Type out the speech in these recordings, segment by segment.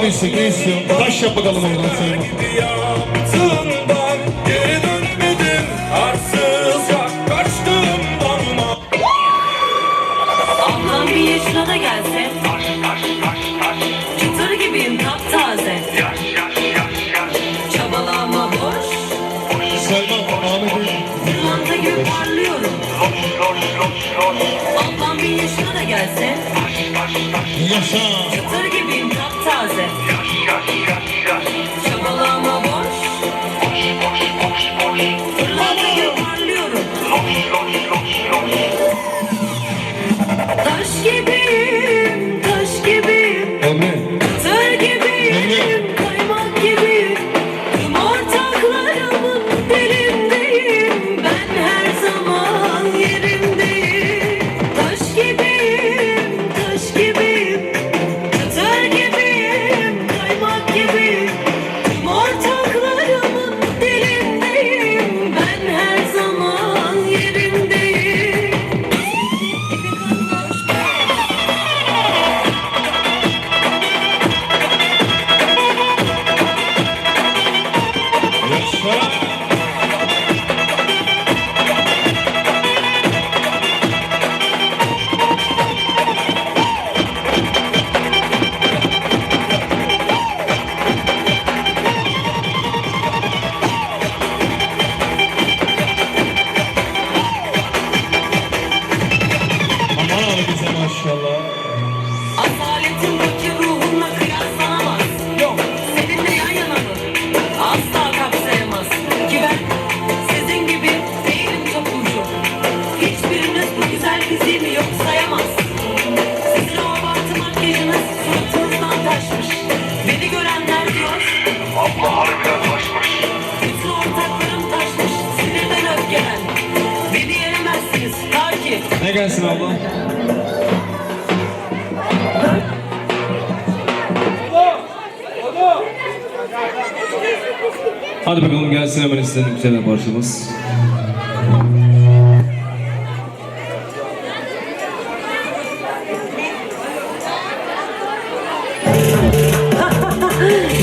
Ne istiyor, ne istiyor? Taş yap bakalım oradan sayma. Ablam bir yaşına da gelse Çıtır gibiyim taptaze Çabalama boş Selma, gibi parlıyorum Ablam bir yaşına da gelse yaşa. Çıtır gibiyim taptaze Ne gelsin abla? Hadi bakalım gelsin hemen istedim güzel parçamız.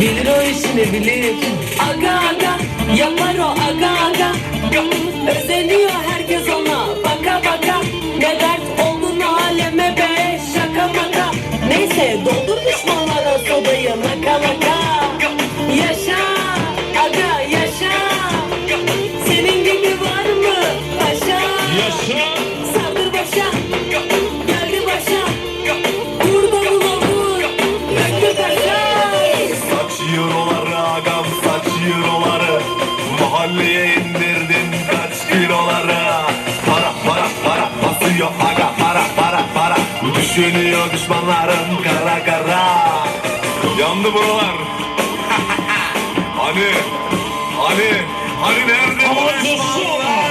Bilir o işini bilir Aga aga yapar o aga aga Özeniyor herkes basıyor aga para para. Para Düşünüyor düşmanların kara kara. Yandı buralar. Hani Hani Hani nerede bu düşmanlar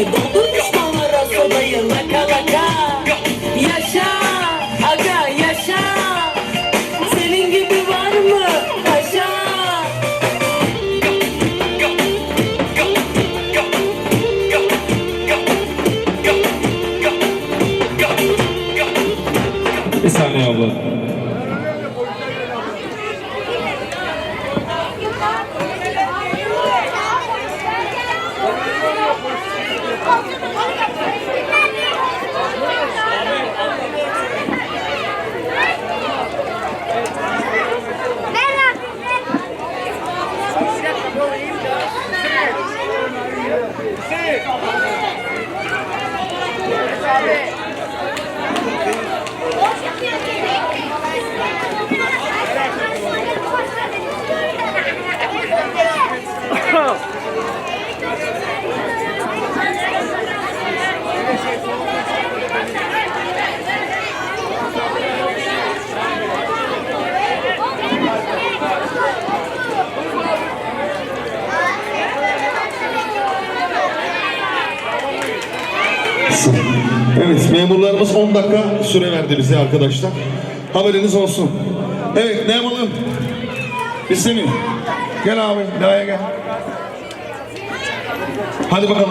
Neyse doldur düşmanlara sodayı laka laka Yaşa aga yaşa Senin gibi var mı paşa Bir saniye abla. Evet memurlarımız 10 dakika süre verdi bize arkadaşlar. Haberiniz olsun. Evet ne yapalım? İstemin. Gel abi daha gel. Hadi bakalım.